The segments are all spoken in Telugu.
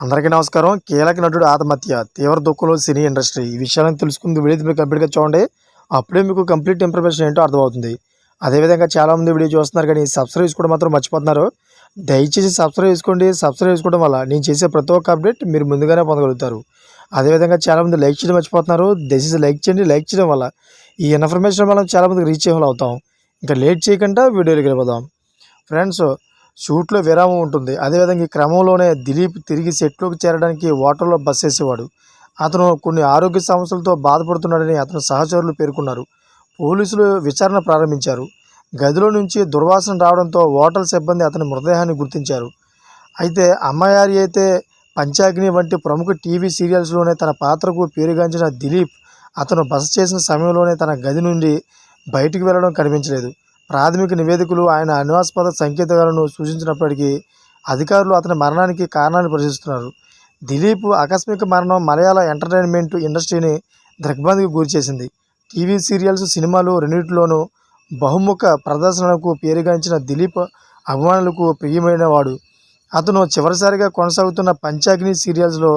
అందరికీ నమస్కారం. కీలక నటుడు ఆత్మహత్య తీవ్ర దుఃఖంలో సినీ ఇండస్ట్రీ ఈ విషయాలను తెలుసుకుంది వీడియో మీరు కంప్లీట్గా చూడండి. అప్పుడే మీకు కంప్లీట్ ఇన్ఫర్మేషన్ ఏంటో అర్థమవుతుంది. అదేవిధంగా చాలామంది వీడియో చూస్తున్నారు కానీ సబ్స్క్రైబ్ చేసుకోవడం మాత్రం మర్చిపోతున్నారు. దయచేసి సబ్స్క్రైబ్ చేసుకోండి. సబ్స్క్రైబ్ చేసుకోవడం వల్ల నేను చేసే ప్రతి ఒక్క అప్డేట్ మీరు ముందుగానే పొందగలుగుతారు. అదేవిధంగా చాలామంది లైక్ చేయడం మర్చిపోతున్నారు. దయచేసి లైక్ చేయండి. లైక్ చేయడం వల్ల ఈ ఇన్ఫర్మేషన్ మనం చాలామందికి రీచ్ అయ్యేలా అవుతాం. ఇంకా లేట్ చేయకుండా వీడియోలోకి వెళ్ళిపోదాం. ఫ్రెండ్స్ షూట్లో విరామం ఉంటుంది. అదేవిధంగా ఈ క్రమంలోనే దిలీప్ తిరిగి సెట్లోకి చేరడానికి ఓటర్లో బస్ వేసేవాడు. అతను కొన్ని ఆరోగ్య సమస్యలతో బాధపడుతున్నాడని అతని సహచరులు పేర్కొన్నారు. పోలీసులు విచారణ ప్రారంభించారు. గదిలో నుంచి దుర్వాసన రావడంతో హోటల్ సిబ్బంది అతని మృతదేహాన్ని గుర్తించారు. అయితే అమ్మాయారి అయితే పంచాగ్ని వంటి ప్రముఖ టీవీ సీరియల్స్లోనే తన పాత్రకు పేరుగాంచిన దిలీప్ అతను బస చేసిన సమయంలోనే తన గది నుండి బయటికి వెళ్ళడం కనిపించలేదు. ప్రాథమిక నివేదికలు ఆయన అనువాస్పద సంకేతాలను సూచించినప్పటికీ అధికారులు అతని మరణానికి కారణాన్ని ప్రశ్నిస్తున్నారు. దిలీప్ ఆకస్మిక మరణం మలయాళ ఎంటర్టైన్మెంట్ ఇండస్ట్రీని దిగ్భ్రాంతికి గురిచేసింది. టీవీ సీరియల్స్ సినిమాలు రెండింటిలోనూ బహుముఖ ప్రదర్శనకు పేరుగాంచిన దిలీప్ అభిమానులకు ప్రియమైన వాడు అతను చివరిసారిగా కొనసాగుతున్న పంచాగ్ని సీరియల్స్లో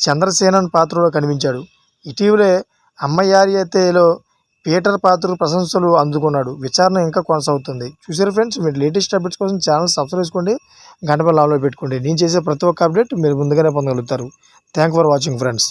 చంద్రసేనన్ పాత్రలో కనిపించాడు. ఇటీవలే అమ్మయారియతేలో పీటర్ పాత్ర ప్రశంసలు అందుకున్నాడు. విచారణ ఇంకా కొనసాగుతుంది. చూసారు ఫ్రెండ్స్ మీరు లేటెస్ట్ అప్డేట్స్ కోసం ఛానల్ సబ్స్క్రైబ్ చేసుకోండి. గంటపై లాలో పెట్టుకోండి. నేను చేసే ప్రతి ఒక్క అప్డేట్ మీరు ముందుగానే పొందగలుగుతారు. Thank for watching friends.